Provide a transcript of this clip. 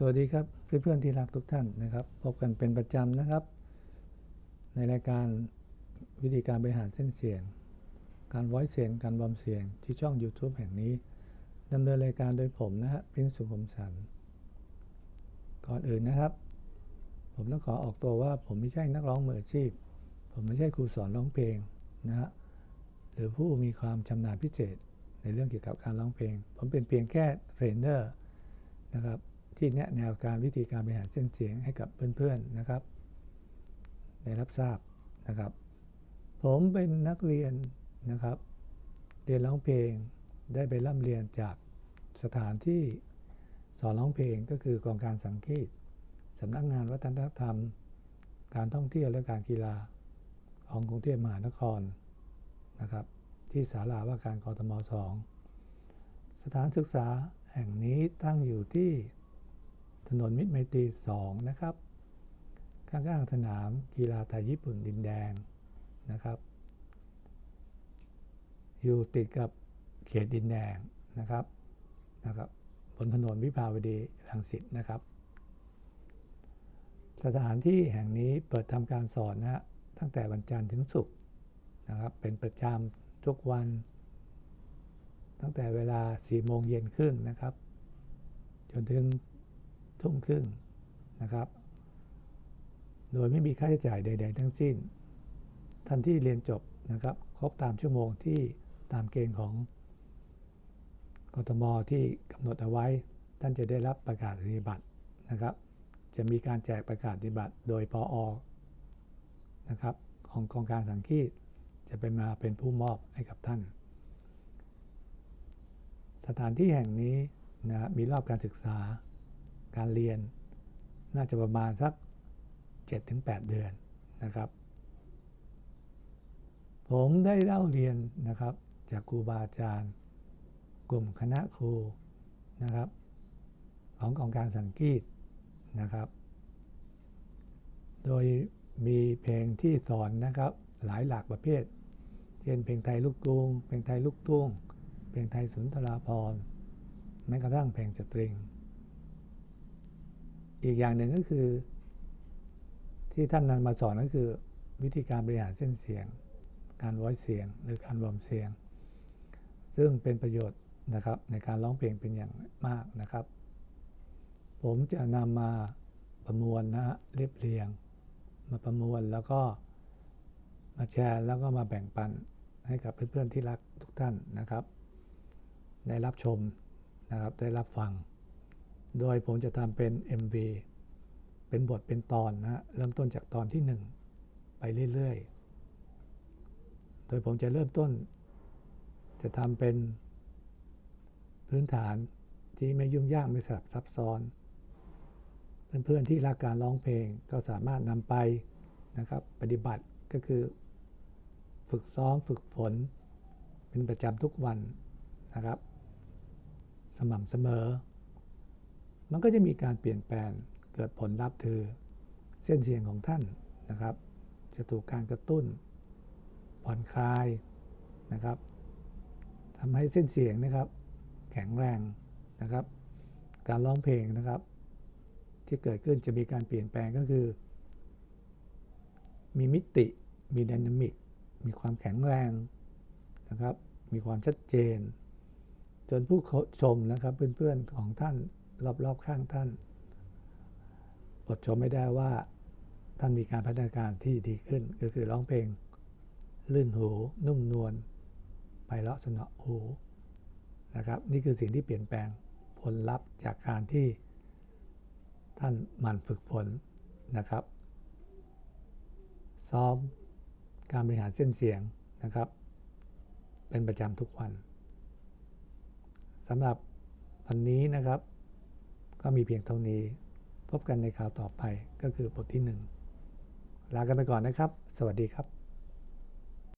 สวัสดีครับเพื่อนๆที่รักทุกท่านนะครับ พบกันเป็นประจำนะครับ ในรายการวิธีการบริหารเส้นเสียง การไว้เสียงการบอมเสียงที่ช่อง YouTube แห่งนี้ดำเนินรายการโดยผมนะฮะพินสุขมสันก่อนอื่นนะครับ ผมต้องขอออกตัวว่าผมไม่ใช่นักร้องมืออาชีพ ผมไม่ใช่ครูสอนร้องเพลงนะฮะหรือผู้มีความชำนาญพิเศษในเรื่องเกี่ยวกับการร้องเพลง ผมเป็นเพียงแค่เทรนเนอร์นะครับ ที่แนะแนวการวิธีการบริหารเส้นเสียงให้กับเพื่อนๆนะครับ ได้รับทราบนะครับ ผมเป็นนักเรียนนะครับ เรียนร้องเพลงได้ไปร่ำเรียนจากสถานที่สอนร้องเพลงก็คือกองการสังคีตสำนักงานวัฒนธรรม การท่องเที่ยวและการกีฬาของกรุงเทพมหานครนะครับ ที่ศาลาว่าการกรทมสองสถานศึกษาแห่งนี้ตั้งอยู่ที่ ถนนมิตรไมตรีสองนะครับ ข้างๆสนามกีฬาไทยญี่ปุ่นดินแดงนะครับ อยู่ติดกับเขตดินแดงนะครับนะครับบนถนนวิภาวดีรังสิตนะครับ สถานที่แห่งนี้เปิดทำการสอนนะฮะตั้งแต่วันจันทร์ถึงศุกร์นะครับ เป็นประจำทุกวัน ตั้งแต่เวลา4โมงเย็นครึ่งนะครับ จนถึง ทุ่มครึ่งนะครับ โดยไม่มีค่าใช้จ่ายใด ๆ ทั้งสิ้นท่านที่เรียนจบนะครับ ครบตามชั่วโมงที่ตามเกณฑ์ของกทมที่กำหนดเอาไว้ ท่านจะได้รับประกาศนียบัตรนะครับ จะมีการแจกประกาศนียบัตรโดยพออนะครับ ของกองการสังคีตจะเป็นมาเป็นผู้มอบให้กับท่าน สถานที่แห่งนี้นะมีรอบการศึกษา การเรียน น่าจะประมาณสัก 7-8 เดือนนะครับ ผมได้เล่าเรียนนะครับจากครูบาอาจารย์ กลุ่มคณะครูนะครับ ของกองการสังกีตนะครับ โดยมีเพลงที่สอนนะครับหลายหลากประเภท เช่นเพลงไทยลูกกรุง เพลงไทยลูกทุ่ง เพลงไทยสุนทราภรณ์แม้กระทั่งเพลงสตริง อีกอย่างหนึ่งก็คือ ที่ท่านนำมาสอนก็คือวิธีการบริหารเส้นเสียง การไว้เสียงหรือการวอมเสียง ซึ่งเป็นประโยชน์นะครับในการร้องเพลงเป็นอย่างมากนะครับ ผมจะนำมาประมวลนะเรียบเรียง มาประมวลแล้วก็มาแชร์แล้วก็มาแบ่งปันให้กับเพื่อนๆที่รักทุกท่านนะครับ ได้รับชมนะครับได้รับฟัง โดยผมจะทำเป็น MV เป็นบทเป็นตอนนะเริ่มต้นจากตอนที่ 1 ไปเรื่อยๆ โดยผมจะเริ่มต้น จะทำเป็นพื้นฐานที่ไม่ยุ่งยากไม่สลับซับซ้อน เพื่อนๆที่รักการร้องเพลงก็สามารถนำไปนะครับปฏิบัติก็คือ ฝึกซ้อมฝึกฝน เป็นประจำทุกวันนะครับ สม่ำเสมอ มันก็จะมีการเปลี่ยนแปลงเกิดผลลัพธ์คือ เส้นเสียงของท่านนะครับ จะถูกการกระตุ้น ผ่อนคลายนะครับทำให้เส้นเสียงนะครับ แข็งแรงนะครับ การร้องเพลงนะครับ ที่เกิดขึ้นจะมีการเปลี่ยนแปลงก็คือ มีมิติ มีดินามิก มีความแข็งแรงนะครับ มีความชัดเจน จนผู้ชมนะครับเพื่อนๆของท่าน รอบๆข้างท่านอดชมไม่ได้ว่าท่านมีการพัฒนาการที่ดีขึ้น ก็คือร้องเพลง ลื่นหู นุ่มนวลไพเราะสนอหูนะครับนี่คือสิ่งที่เปลี่ยนแปลงผลลัพธ์จากการที่ท่านหมั่นฝึกฝนนะครับ ซ้อมการบริหารเส้นเสียงนะครับ เป็นประจำทุกวันสำหรับวันนี้นะครับ ก็มีเพียงเท่านี้ พบกันในข่าวต่อไปก็คือบทที่ 1 ลากันไปก่อนนะครับ สวัสดีครับ